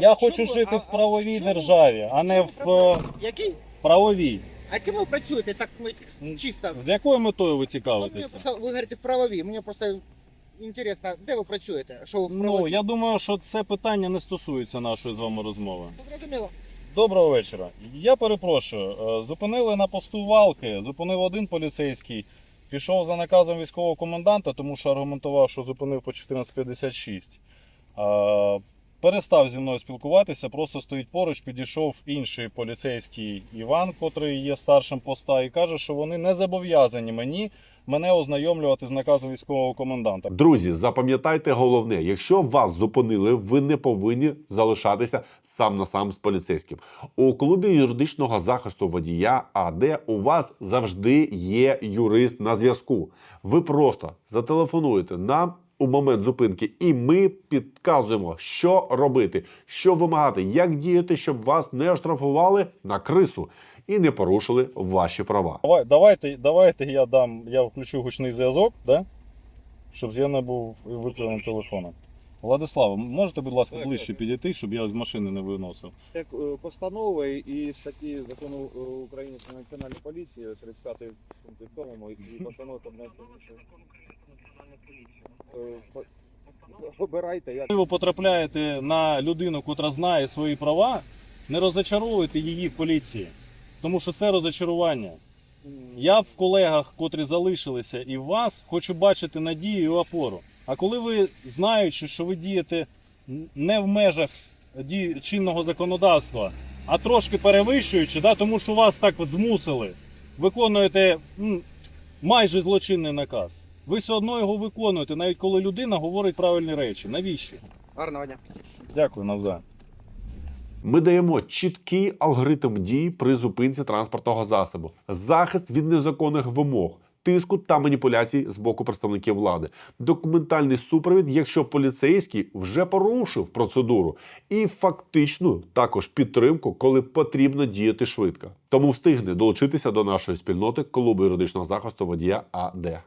Я хочу жити в правовій державі, а не в е, Який? правовій. А ким ви працюєте так ми- чисто? З якою метою ви Ну, мені цікавитеся? просто, ви говорите в правовій, мені просто інтересно, де ви працюєте? Що ви в Ну, я думаю, що це питання не стосується нашої з вами розмови. Ну, Зрозуміло. Доброго вечора. Я перепрошую. е, Зупинили на посту валки, зупинив один поліцейський, пішов за наказом військового коменданта, тому що аргументував, що зупинив по 1456. Е, Перестав зі мною спілкуватися, просто стоїть поруч, підійшов інший поліцейський Іван, котрий є старшим поста, і каже, що вони не зобов'язані мені мене ознайомлювати з наказом військового коменданта. Друзі, запам'ятайте головне: якщо вас зупинили, ви не повинні залишатися сам на сам з поліцейським. У клубі юридичного захисту водія АД у вас завжди є юрист на зв'язку. Ви просто зателефонуєте нам. У момент зупинки, і ми підказуємо, що робити, що вимагати, як діяти, щоб вас не оштрафували на крису і не порушили ваші права. Давай, давайте, давайте я дам, я включу гучний зв'язок, да? щоб я не був викривом телефона. Владислав, можете, будь ласка, Так, ближче так. підійти, щоб я з машини не виносив. Як е, постанови і статті закону е, України про національну поліцію, 35 пункт 7 і постанови Кабінету Міністрів. Е, Обирайте, як ви потрапляєте на людину, котра знає свої права, не розочаровуйте її в поліції. Тому що це розочарування. Я в колегах, котрі залишилися, і в вас хочу бачити надію і опору. А коли ви знаючи, що ви дієте не в межах чинного законодавства, а трошки перевищуючи, да, тому що вас так змусили, виконуєте майже злочинний наказ. Ви все одно його виконуєте, навіть коли людина говорить правильні речі. Навіщо? Гарного дня. Дякую, навзаєм. Ми даємо чіткий алгоритм дій при зупинці транспортного засобу, захист від незаконних вимог, тиску та маніпуляцій з боку представників влади, документальний супровід, якщо поліцейський вже порушив процедуру, і фактичну також підтримку, коли потрібно діяти швидко. Тому встигне долучитися до нашої спільноти клубу юридичного захисту водія АД.